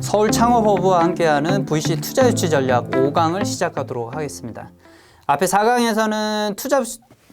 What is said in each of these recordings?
서울 창업허브와 함께하는 VC 투자 유치 전략 5강을 시작하도록 하겠습니다. 앞에 4강에서는 투자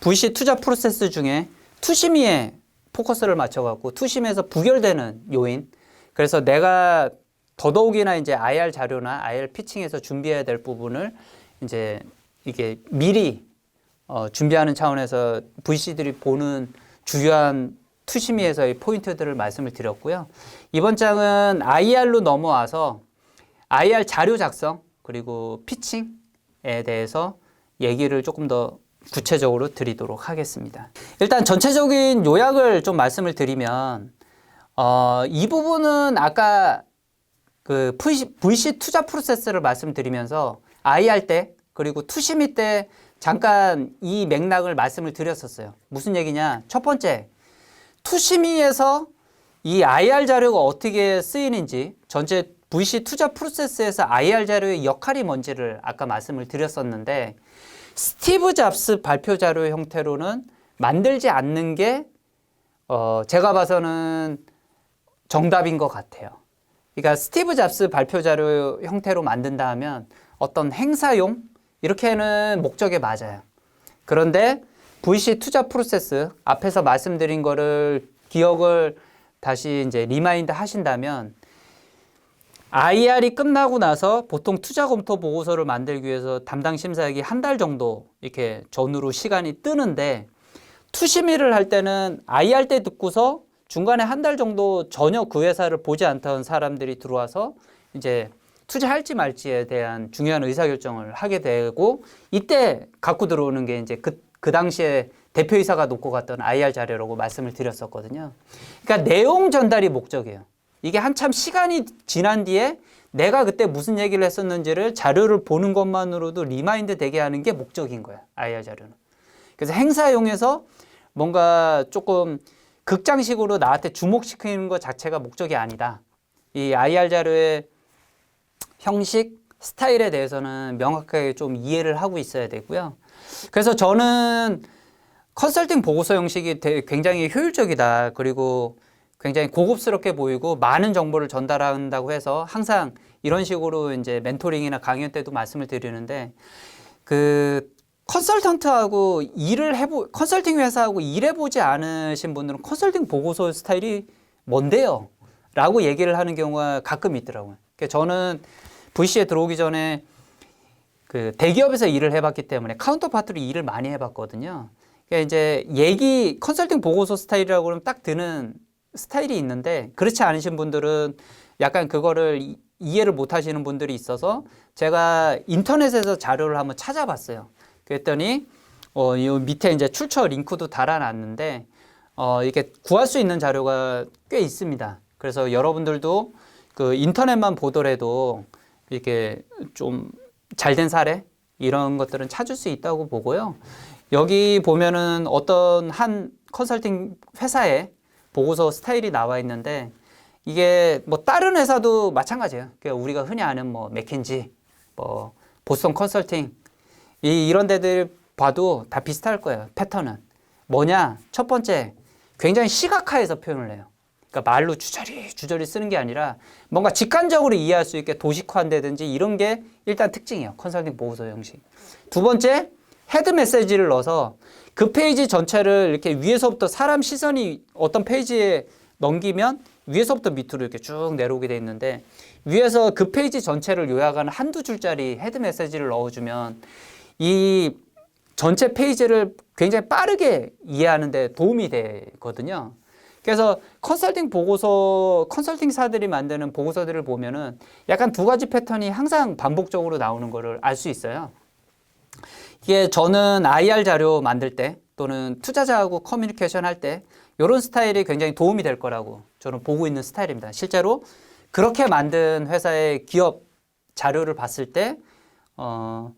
VC 투자 프로세스 중에 투심이에 포커스를 맞춰갖고 투심에서 부결되는 요인. 그래서 내가 더더욱이나 이제 IR 자료나 IR 피칭에서 준비해야 될 부분을 이제 이게 미리 어, 준비하는 차원에서 VC들이 보는 주요한 투심이에서의 포인트들을 말씀을 드렸고요. 이번 장은 IR로 넘어와서 IR 자료 작성 그리고 피칭에 대해서 얘기를 조금 더 구체적으로 드리도록 하겠습니다. 일단 전체적인 요약을 좀 말씀을 드리면 어, 이 부분은 아까 그 VC, VC 투자 프로세스를 말씀드리면서 IR 때 그리고 투심이 때 잠깐 이 맥락을 말씀을 드렸었어요. 무슨 얘기냐? 첫 번째, 투심이에서 이 IR 자료가 어떻게 쓰이는지 전체 VC 투자 프로세스에서 IR 자료의 역할이 뭔지를 아까 말씀을 드렸었는데 스티브 잡스 발표 자료 형태로는 만들지 않는 게 어, 제가 봐서는 정답인 것 같아요. 그러니까 스티브 잡스 발표 자료 형태로 만든다 하면 어떤 행사용 이렇게는 목적에 맞아요. 그런데 VC 투자 프로세스 앞에서 말씀드린 거를 기억을 다시 이제 리마인드 하신다면 IR이 끝나고 나서 보통 투자 검토 보고서를 만들기 위해서 담당 심사역이 한 달 정도 이렇게 전후로 시간이 뜨는데 투심의를 할 때는 IR 때 듣고서 중간에 한 달 정도 전혀 그 회사를 보지 않던 사람들이 들어와서 이제 투자할지 말지에 대한 중요한 의사결정을 하게 되고 이때 갖고 들어오는 게 이제 그, 그 당시에 대표이사가 놓고 갔던 IR 자료라고 말씀을 드렸었거든요. 그러니까 내용 전달이 목적이에요. 이게 한참 시간이 지난 뒤에 내가 그때 무슨 얘기를 했었는지를 자료를 보는 것만으로도 리마인드 되게 하는 게 목적인 거야. IR 자료는. 그래서 행사용에서 뭔가 조금 극장식으로 나한테 주목시키는 것 자체가 목적이 아니다. 이 IR 자료의 형식, 스타일에 대해서는 명확하게 좀 이해를 하고 있어야 되고요. 그래서 저는 컨설팅 보고서 형식이 굉장히 효율적이다. 그리고 굉장히 고급스럽게 보이고 많은 정보를 전달한다고 해서 항상 이런 식으로 이제 멘토링이나 강연 때도 말씀을 드리는데 그 컨설턴트하고 일을 해보 컨설팅 회사하고 일해보지 않으신 분들은 컨설팅 보고서 스타일이 뭔데요? 라고 얘기를 하는 경우가 가끔 있더라고요. 그러니까 저는 VC에 들어오기 전에 그 대기업에서 일을 해봤기 때문에 카운터파트로 일을 많이 해봤거든요. 그러니까 이제 얘기 컨설팅 보고서 스타일이라고 그러면 딱 드는 스타일이 있는데 그렇지 않으신 분들은 약간 그거를 이- 이해를 못 하시는 분들이 있어서 제가 인터넷에서 자료를 한번 찾아봤어요. 그랬더니 어, 이 밑에 이제 출처 링크도 달아놨는데 어, 이게 구할 수 있는 자료가 꽤 있습니다. 그래서 여러분들도 그 인터넷만 보더라도 이렇게 좀 잘된 사례 이런 것들은 찾을 수 있다고 보고요. 여기 보면은 어떤 한 컨설팅 회사의 보고서 스타일이 나와 있는데 이게 뭐 다른 회사도 마찬가지예요. 그러니까 우리가 흔히 아는 뭐 맥킨지, 뭐 보스턴 컨설팅 이 이런 데들 봐도 다 비슷할 거예요. 패턴은 뭐냐? 첫 번째 굉장히 시각화해서 표현을 해요. 그러니까 말로 주저리 주저리 쓰는 게 아니라 뭔가 직관적으로 이해할 수 있게 도식화한다든지 이런 게 일단 특징이에요. 컨설팅 보고서 형식. 두 번째 헤드 메시지를 넣어서 그 페이지 전체를 이렇게 위에서부터 사람 시선이 어떤 페이지에 넘기면 위에서부터 밑으로 이렇게 쭉 내려오게 돼 있는데 위에서 그 페이지 전체를 요약하는 한두 줄짜리 헤드 메시지를 넣어주면 이 전체 페이지를 굉장히 빠르게 이해하는 데 도움이 되거든요. 그래서 컨설팅 보고서 컨설팅사들이 만드는 보고서들을 보면은 약간 두 가지 패턴이 항상 반복적으로 나오는 거를 알 수 있어요. 이게 저는 IR 자료 만들 때 또는 투자자하고 커뮤니케이션 할 때 이런 스타일이 굉장히 도움이 될 거라고 저는 보고 있는 스타일입니다. 실제로 그렇게 만든 회사의 기업 자료를 봤을 때 어,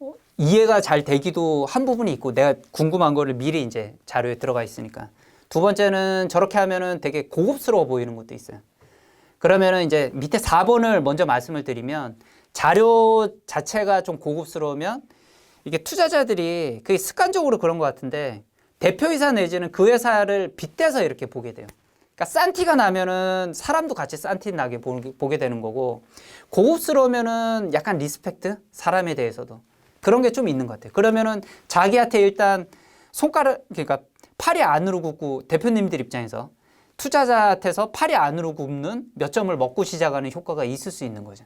어, 이해가 잘 되기도 한 부분이 있고 내가 궁금한 거를 미리 이제 자료에 들어가 있으니까 두 번째는 저렇게 하면은 되게 고급스러워 보이는 것도 있어요. 그러면은 이제 밑에 4번을 먼저 말씀을 드리면 자료 자체가 좀 고급스러우면 이게 투자자들이 그게 습관적으로 그런 것 같은데 대표이사 내지는 그 회사를 빗대서 이렇게 보게 돼요. 그러니까 싼 티가 나면은 사람도 같이 싼 티 나게 보- 보게 되는 거고 고급스러우면은 약간 리스펙트 사람에 대해서도 그런 게 좀 있는 것 같아요. 그러면은 자기한테 일단 손가락 그러니까 팔이 안으로 굽고 대표님들 입장에서 투자자한테서 팔이 안으로 굽는 몇 점을 먹고 시작하는 효과가 있을 수 있는 거죠.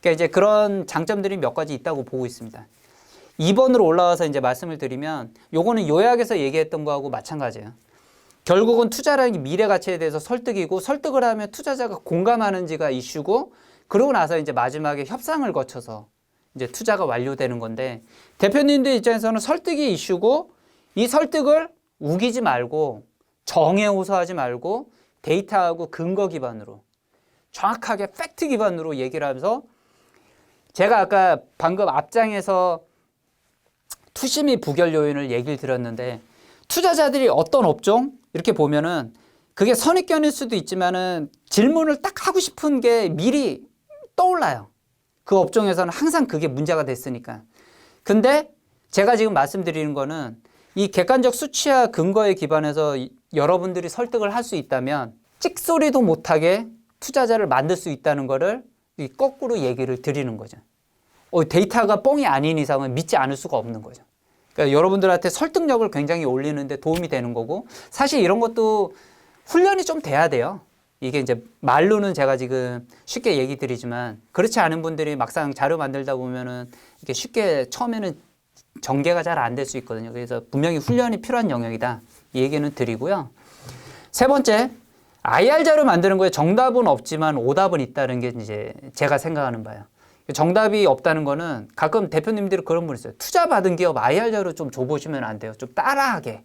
그러니까 이제 그런 장점들이 몇 가지 있다고 보고 있습니다. 2번으로 올라와서 이제 말씀을 드리면 요거는 요약해서 얘기했던 거하고 마찬가지예요. 결국은 투자라는 게 미래 가치에 대해서 설득이고 설득을 하면 투자자가 공감하는지가 이슈고 그러고 나서 이제 마지막에 협상을 거쳐서 이제 투자가 완료되는 건데 대표님들 입장에서는 설득이 이슈고 이 설득을 우기지 말고 정에 호소하지 말고 데이터하고 근거 기반으로 정확하게 팩트 기반으로 얘기를 하면서 제가 아까 방금 앞장에서 투심이 부결 요인을 얘기를 드렸는데 투자자들이 어떤 업종 이렇게 보면은 그게 선입견일 수도 있지만은 질문을 딱 하고 싶은 게 미리 떠올라요. 그 업종에서는 항상 그게 문제가 됐으니까. 근데 제가 지금 말씀드리는 거는 이 객관적 수치와 근거에 기반해서 이- 여러분들이 설득을 할 수 있다면 찍소리도 못하게 투자자를 만들 수 있다는 이 거꾸로 얘기를 드리는 거죠. 어, 데이터가 뻥이 아닌 이상은 믿지 않을 수가 없는 거죠. 그러니까 여러분들한테 설득력을 굉장히 올리는데 도움이 되는 거고 사실 이런 것도 훈련이 좀 돼야 돼요. 이게 이제 말로는 제가 지금 쉽게 얘기 드리지만 그렇지 않은 분들이 막상 자료 만들다 보면은 이게 쉽게 처음에는 전개가 잘 안 될 수 있거든요. 그래서 분명히 훈련이 필요한 영역이다. 이 얘기는 드리고요. 세 번째, IR 자료 만드는 거에 정답은 없지만 오답은 있다는 게 이제 제가 생각하는 바예요. 정답이 없다는 거는 가끔 대표님들이 그런 분 있어요. 투자 받은 기업 IR 자료 좀 줘보시면 안 돼요. 좀 따라하게.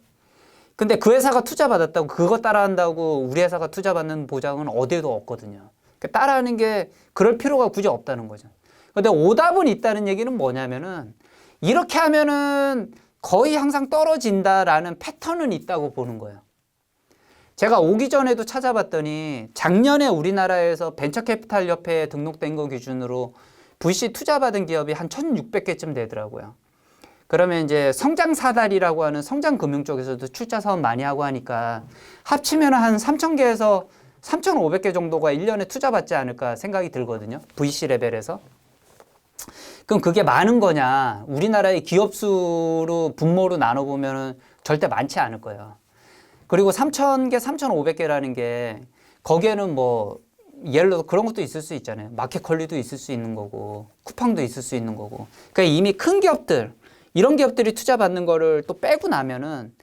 근데 그 회사가 투자 받았다고 그거 따라한다고 우리 회사가 투자 받는 보장은 어디에도 없거든요. 그러니까 따라하는 게 그럴 필요가 굳이 없다는 거죠. 근데 오답은 있다는 얘기는 뭐냐면은 이렇게 하면은 거의 항상 떨어진다라는 패턴은 있다고 보는 거예요. 제가 오기 전에도 찾아봤더니 작년에 우리나라에서 벤처캐피탈 협회에 등록된 거 기준으로 VC 투자 받은 기업이 한 1,600개쯤 되더라고요. 그러면 이제 성장 사다리라고 하는 성장 금융 쪽에서도 출자 사업 많이 하고 하니까 합치면 한 3,000개에서 3,500개 정도가 1년에 투자 받지 않을까 생각이 들거든요. VC 레벨에서. 그럼 그게 많은 거냐? 우리나라의 기업 수로 분모로 나눠 보면은 절대 많지 않을 거예요. 그리고 3,000개, 3,500개라는 게 거기에는 뭐 예를 들어 그런 것도 있을 수 있잖아요. 마켓 컬리도 있을 수 있는 거고 쿠팡도 있을 수 있는 거고. 그러니까 이미 큰 기업들 이런 기업들이 투자 받는 거를 또 빼고 나면은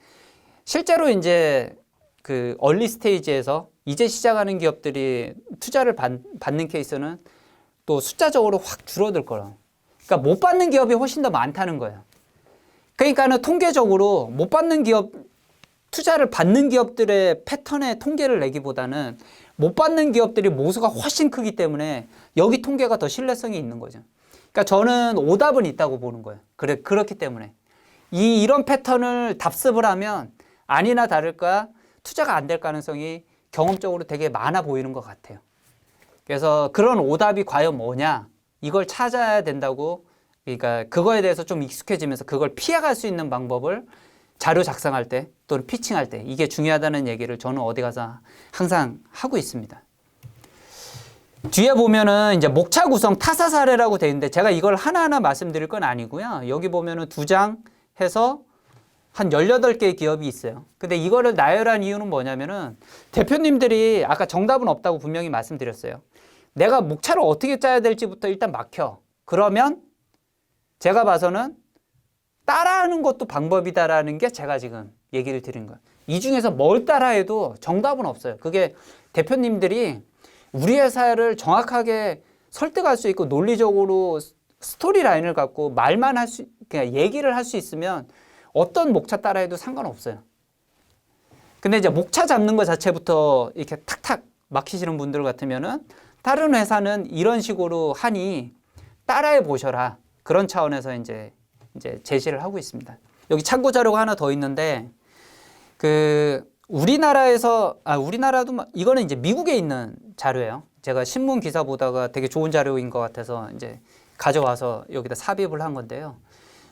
실제로 이제 그 얼리 스테이지에서 이제 시작하는 기업들이 투자를 받, 받는 케이스는 또 숫자적으로 확 줄어들 거라. 그러니까 못 받는 기업이 훨씬 더 많다는 거예요. 그러니까는 통계적으로 못 받는 기업 투자를 받는 기업들의 패턴의 통계를 내기보다는 못 받는 기업들이 모수가 훨씬 크기 때문에 여기 통계가 더 신뢰성이 있는 거죠. 그러니까 저는 오답은 있다고 보는 거예요. 그래 그렇기 때문에 이 이런 패턴을 답습을 하면 아니나 다를까 투자가 안 될 가능성이 경험적으로 되게 많아 보이는 것 같아요. 그래서 그런 오답이 과연 뭐냐 이걸 찾아야 된다고 그러니까 그거에 대해서 좀 익숙해지면서 그걸 피해갈 수 있는 방법을 자료 작성할 때 또는 피칭할 때 이게 중요하다는 얘기를 저는 어디 가서 항상 하고 있습니다. 뒤에 보면은 이제 목차 구성 타사 사례라고 돼 있는데 제가 이걸 하나하나 말씀드릴 건 아니고요. 여기 보면은 두 장 해서 한 18개의 기업이 있어요. 근데 이거를 나열한 이유는 뭐냐면은 대표님들이 아까 정답은 없다고 분명히 말씀드렸어요. 내가 목차를 어떻게 짜야 될지부터 일단 막혀. 그러면 제가 봐서는 따라하는 것도 방법이다라는 게 제가 지금 얘기를 드린 거예요. 이 중에서 뭘 따라해도 정답은 없어요. 그게 대표님들이 우리 회사를 정확하게 설득할 수 있고 논리적으로 스토리 라인을 갖고 말만 할 수, 그냥 얘기를 할 수 있으면 어떤 목차 따라해도 상관없어요. 근데 이제 목차 잡는 것 자체부터 이렇게 탁탁 막히시는 분들 같으면은 다른 회사는 이런 식으로 하니 따라해 보셔라. 그런 차원에서 이제 이제 제시를 하고 있습니다. 여기 참고 자료가 하나 더 있는데 그 우리나라에서 아 우리나라도 마- 이거는 이제 미국에 있는 자료예요. 제가 신문 기사 보다가 되게 좋은 자료인 것 같아서 이제 가져와서 여기다 삽입을 한 건데요.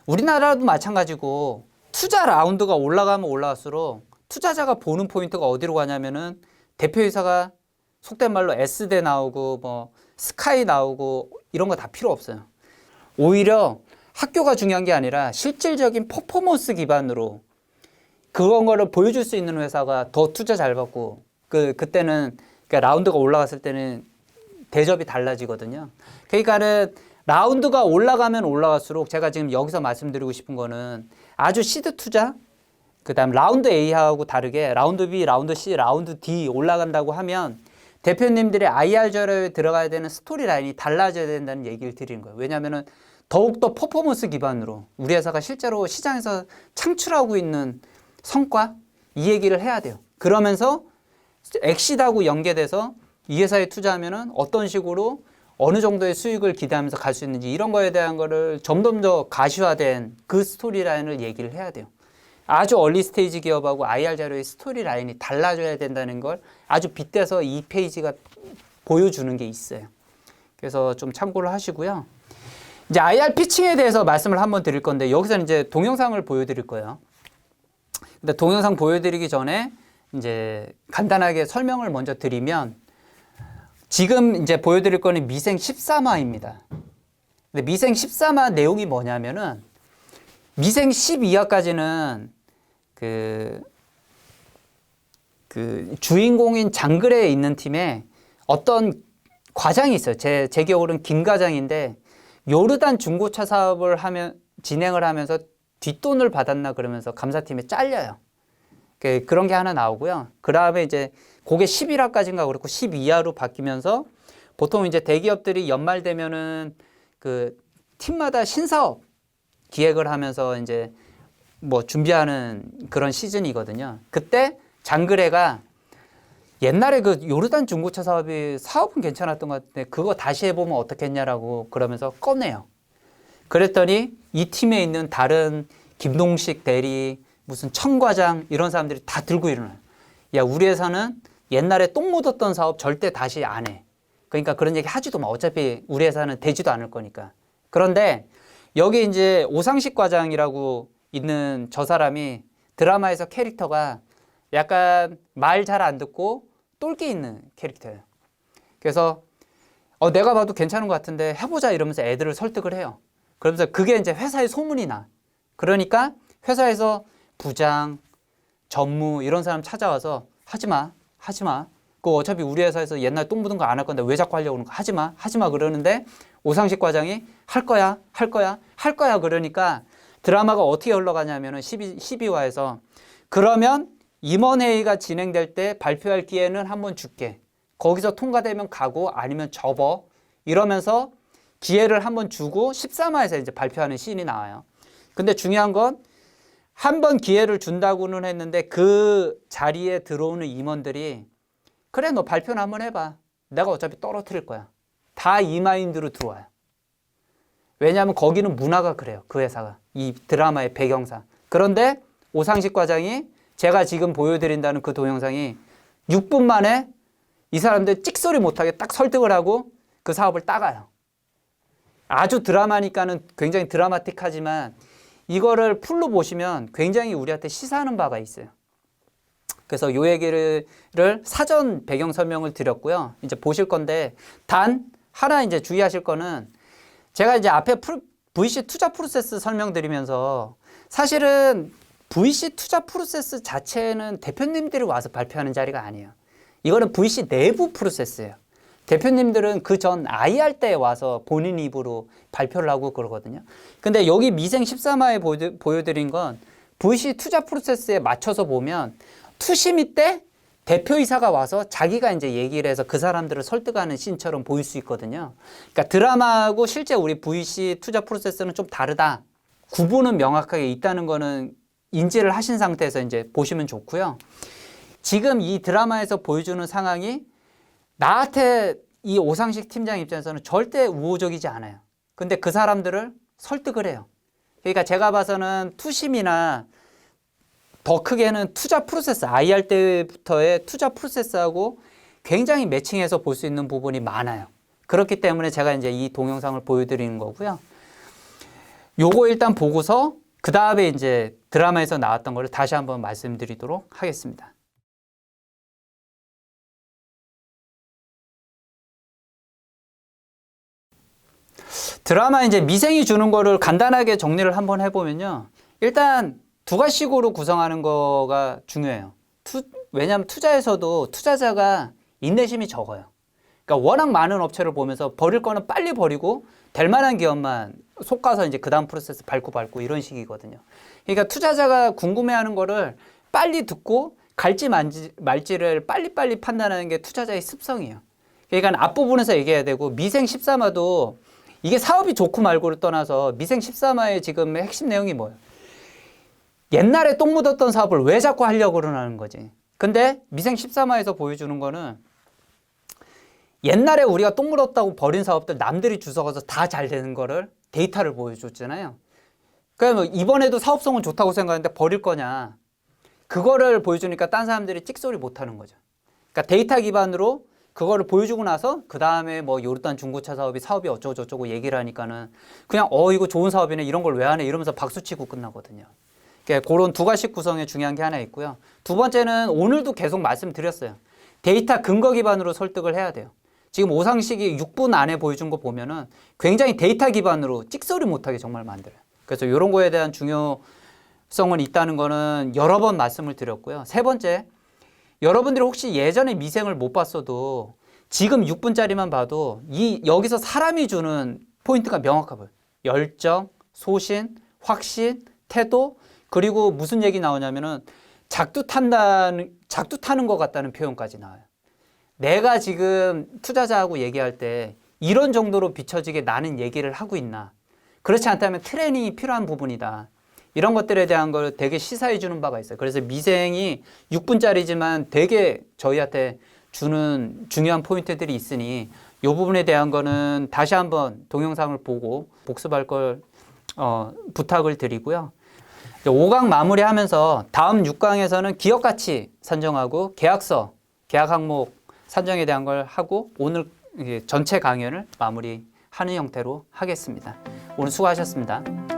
우리나라도 마찬가지고 투자 라운드가 올라가면 올라갈수록 투자자가 보는 포인트가 어디로 가냐면은 대표이사가 속된 말로 S대 나오고 뭐 스카이 나오고 이런 거 다 필요 없어요. 오히려 학교가 중요한 게 아니라 실질적인 퍼포먼스 기반으로 그런 거를 보여줄 수 있는 회사가 더 투자 잘 받고 그 그때는 그러니까 라운드가 올라갔을 때는 대접이 달라지거든요. 그러니까는 라운드가 올라가면 올라갈수록 제가 지금 여기서 말씀드리고 싶은 거는 아주 시드 투자 그다음 라운드 A하고 다르게 라운드 B, 라운드 C, 라운드 D 올라간다고 하면 대표님들의 IR 자료에 들어가야 되는 스토리 라인이 달라져야 된다는 얘기를 드리는 거예요. 왜냐하면은 더욱더 퍼포먼스 기반으로 우리 회사가 실제로 시장에서 창출하고 있는 성과 이 얘기를 해야 돼요. 그러면서 엑시드하고 연계돼서 이 회사에 투자하면은 어떤 식으로 어느 정도의 수익을 기대하면서 갈 수 있는지 이런 거에 대한 거를 점점 더 가시화된 그 스토리 라인을 얘기를 해야 돼요. 아주 얼리 스테이지 기업하고 IR 자료의 스토리 라인이 달라져야 된다는 걸 아주 빗대서 이 페이지가 보여주는 게 있어요. 그래서 좀 참고를 하시고요. 이제 IR 피칭에 대해서 말씀을 한번 드릴 건데 여기서는 이제 동영상을 보여드릴 거예요. 근데 동영상 보여드리기 전에 이제 간단하게 설명을 먼저 드리면 지금 이제 보여드릴 거는 미생 13화입니다. 근데 미생 13화 내용이 뭐냐면은 미생 12화까지는 그, 그 주인공인 장글에 있는 팀에 어떤 과장이 있어요. 제, 제 기억으로는 김 과장인데 요르단 중고차 사업을 하면 진행을 하면서 뒷돈을 받았나 그러면서 감사팀에 잘려요. 그- 그런 게 하나 나오고요. 그 다음에 이제 그게 11화까지인가 그렇고 12화로 바뀌면서 보통 이제 대기업들이 연말 되면은 그 팀마다 신사업 기획을 하면서 이제 뭐 준비하는 그런 시즌이거든요. 그때 장그레가 옛날에 그 요르단 중고차 사업이 사업은 괜찮았던 것 같은데 그거 다시 해보면 어떻겠냐라고 그러면서 꺼내요. 그랬더니 이 팀에 있는 다른 김동식 대리 무슨 청과장 이런 사람들이 다 들고 일어나요. 야 우리 회사는 옛날에 똥 묻었던 사업 절대 다시 안 해. 그러니까 그런 얘기 하지도 마. 어차피 우리 회사는 되지도 않을 거니까. 그런데 여기 이제 오상식 과장이라고 있는 저 사람이 드라마에서 캐릭터가 약간 말 잘 안 듣고 똘끼 있는 캐릭터예요. 그래서 어, 내가 봐도 괜찮은 것 같은데 해보자 이러면서 애들을 설득을 해요. 그러면서 그게 이제 회사에 소문이 나. 그러니까 회사에서 부장, 전무 이런 사람 찾아와서 하지 마, 하지 마. 그 어차피 우리 회사에서 옛날 똥 묻은 거 안 할 건데 왜 자꾸 하려고 그러는 거 하지 마, 하지 마 그러는데 오상식 과장이 할 거야, 할 거야, 할 거야 그러니까 드라마가 어떻게 흘러가냐면은 12, 12화에서 그러면 임원회의가 진행될 때 발표할 기회는 한 번 줄게. 거기서 통과되면 가고 아니면 접어. 이러면서 기회를 한 번 주고 13화에서 이제 발표하는 씬이 나와요. 근데 중요한 건 한 번 기회를 준다고는 했는데 그 자리에 들어오는 임원들이 그래 너 발표는 한 번 해봐. 내가 어차피 떨어뜨릴 거야. 다 이 마인드로 들어와요. 왜냐하면 거기는 문화가 그래요. 그 회사가. 이 드라마의 배경상. 그런데 오상식 과장이 제가 지금 보여드린다는 그 동영상이 6분 만에 이 사람들 찍소리 못하게 딱 설득을 하고 그 사업을 따가요. 아주 드라마니까는 굉장히 드라마틱하지만 이거를 풀로 보시면 굉장히 우리한테 시사하는 바가 있어요. 그래서 요 얘기를 사전 배경 설명을 드렸고요. 이제 보실 건데 단 하나 이제 주의하실 거는 제가 이제 앞에 VC 투자 프로세스 설명드리면서 사실은 VC 투자 프로세스 자체는 대표님들이 와서 발표하는 자리가 아니에요. 이거는 VC 내부 프로세스예요. 대표님들은 그 전 IR 때 와서 본인 입으로 발표를 하고 그러거든요. 근데 여기 미생 13화에 보여- 보여드린 건 VC 투자 프로세스에 맞춰서 보면 투심이 때 대표이사가 와서 자기가 이제 얘기를 해서 그 사람들을 설득하는 씬처럼 보일 수 있거든요. 그러니까 드라마하고 실제 우리 VC 투자 프로세스는 좀 다르다. 구분은 명확하게 있다는 거는 인지를 하신 상태에서 이제 보시면 좋고요. 지금 이 드라마에서 보여주는 상황이 나한테 이 오상식 팀장 입장에서는 절대 우호적이지 않아요. 근데 그 사람들을 설득을 해요. 그러니까 제가 봐서는 투심이나 더 크게는 투자 프로세스, IR 때부터의 투자 프로세스하고 굉장히 매칭해서 볼 수 있는 부분이 많아요. 그렇기 때문에 제가 이제 이 동영상을 보여드리는 거고요. 요거 일단 보고서 그 다음에 이제 드라마에서 나왔던 거를 다시 한번 말씀드리도록 하겠습니다. 드라마 이제 미생이 주는 거를 간단하게 정리를 한번 해보면요. 일단 두 가지식으로 구성하는 거가 중요해요. 투, 왜냐하면 투자에서도 투자자가 인내심이 적어요. 그러니까 워낙 많은 업체를 보면서 버릴 거는 빨리 버리고 될 만한 기업만 속가서 이제 그 다음 프로세스 밟고 밟고 이런 식이거든요. 그러니까 투자자가 궁금해하는 거를 빨리 듣고 갈지 말지, 말지를 빨리빨리 판단하는 게 투자자의 습성이에요. 그러니까 앞부분에서 얘기해야 되고 미생 13화도 이게 사업이 좋고 말고를 떠나서 미생 13화의 지금 핵심 내용이 뭐예요? 옛날에 똥 묻었던 사업을 왜 자꾸 하려고 그러는 거지? 근데 미생 13화에서 보여주는 거는 옛날에 우리가 똥 묻었다고 버린 사업들 남들이 주워가서 다 잘 되는 거를 데이터를 보여줬잖아요. 그러니까 뭐 이번에도 사업성은 좋다고 생각하는데 버릴 거냐? 그거를 보여주니까 딴 사람들이 찍소리 못 하는 거죠. 그러니까 데이터 기반으로 그거를 보여주고 나서 그 다음에 뭐 요르단 중고차 사업이 사업이 어쩌고 저쩌고 얘기를 하니까는 그냥 어 이거 좋은 사업이네 이런 걸 왜 하네 이러면서 박수 치고 끝나거든요. 그러니까 그런 두 가지 구성에 중요한 게 하나 있고요. 두 번째는 오늘도 계속 말씀드렸어요. 데이터 근거 기반으로 설득을 해야 돼요. 지금 오상식이 6분 안에 보여준 거 보면은 굉장히 데이터 기반으로 찍소리 못하게 정말 만들어요. 그래서 이런 거에 대한 중요성은 있다는 거는 여러 번 말씀을 드렸고요. 세 번째, 여러분들이 혹시 예전에 미생을 못 봤어도 지금 6분짜리만 봐도 이 여기서 사람이 주는 포인트가 명확하고요. 열정, 소신, 확신, 태도 그리고 무슨 얘기 나오냐면은 작두 탄다는 작두 타는 것 같다는 표현까지 나와요. 내가 지금 투자자하고 얘기할 때 이런 정도로 비춰지게 나는 얘기를 하고 있나? 그렇지 않다면 트레이닝이 필요한 부분이다. 이런 것들에 대한 걸 되게 시사해 주는 바가 있어요. 그래서 미생이 6분짜리지만 되게 저희한테 주는 중요한 포인트들이 있으니 이 부분에 대한 거는 다시 한번 동영상을 보고 복습할 걸 어, 부탁을 드리고요. 5강 마무리하면서 다음 6강에서는 기업 가치 산정하고 계약서, 계약 항목 산정에 대한 걸 하고 오늘 전체 강연을 마무리하는 형태로 하겠습니다. 오늘 수고하셨습니다.